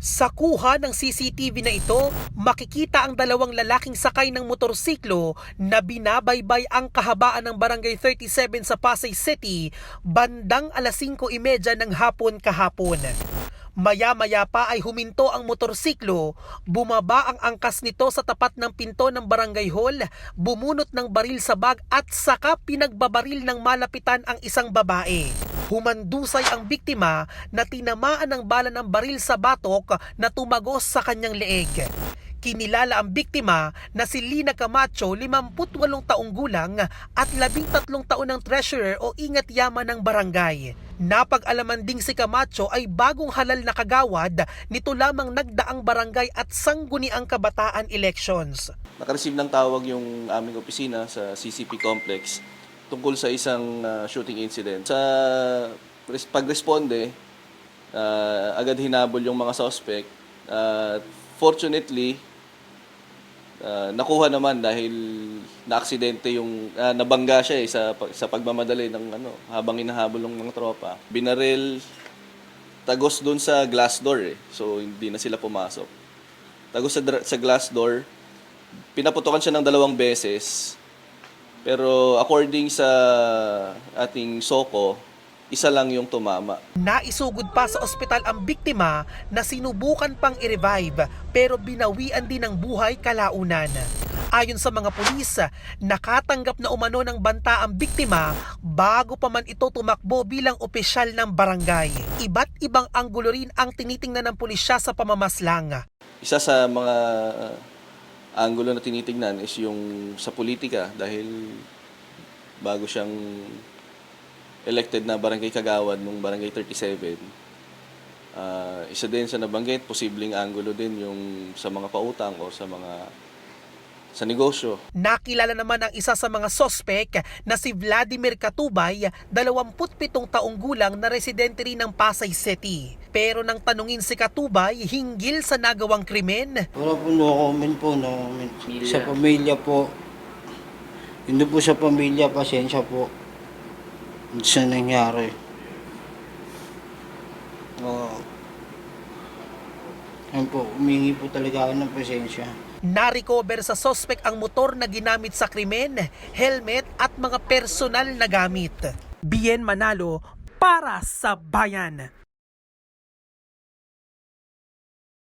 Sa kuha ng CCTV na ito, makikita ang dalawang lalaking sakay ng motorsiklo na binabaybay ang kahabaan ng Barangay 37 sa Pasay City bandang alas 5.30 ng hapon kahapon. Maya-maya pa ay huminto ang motorsiklo, bumaba ang angkas nito sa tapat ng pinto ng barangay hall, bumunot ng baril sa bag at saka pinagbabaril ng malapitan ang isang babae. Humandusay ang biktima na tinamaan ng bala ng baril sa batok na tumagos sa kanyang leeg. Kinilala ang biktima na si Lina Camacho, 58 taong gulang at 13 taon ng treasurer o ingat yaman ng barangay. Napag-alaman ding si Camacho ay bagong halal na kagawad nito lamang nagdaang barangay at sangguniang kabataan elections. Nakareceive ng tawag yung aming opisina sa CCP complex tungkol sa isang uh, shooting incident. Sa res- pagresponde, uh, agad hinabol yung mga suspect. Uh, fortunately, uh, nakuha naman dahil na-aksidente yung uh, nabangga siya eh, sa sa pagmamadali ng ano habang hinahabol ng mga tropa. Binaril tagos doon sa glass door eh. So hindi na sila pumasok. Tagos sa, sa glass door, pinaputokan siya ng dalawang beses. Pero according sa ating soko, isa lang yung tumama. Naisugod pa sa ospital ang biktima na sinubukan pang i-revive pero binawian din ng buhay kalaunan. Ayon sa mga pulis, nakatanggap na umano ng banta ang biktima bago pa man ito tumakbo bilang opisyal ng barangay. Iba't ibang anggulo rin ang tinitingnan ng pulisya sa pamamaslang. Isa sa mga angulo na tinitingnan is yung sa politika dahil bago siyang elected na barangay kagawad nung barangay 37. ah, isa din sa nabanggit, posibleng angulo din yung sa mga pautang o sa mga sa negosyo. Nakilala naman ang isa sa mga sospek na si Vladimir Katubay, 27 taong gulang na residente rin ng Pasay City. Pero nang tanungin si Katubay hinggil sa nagawang krimen, Wala po no comment po, no comment. Sa pamilya po, hindi po sa pamilya, pasensya po. Sa nangyari. Oo. Yan po, humingi po talaga ako ng pasensya. Narecover sa sospek ang motor na ginamit sa krimen, helmet at mga personal na gamit. Bien Manalo para sa bayan.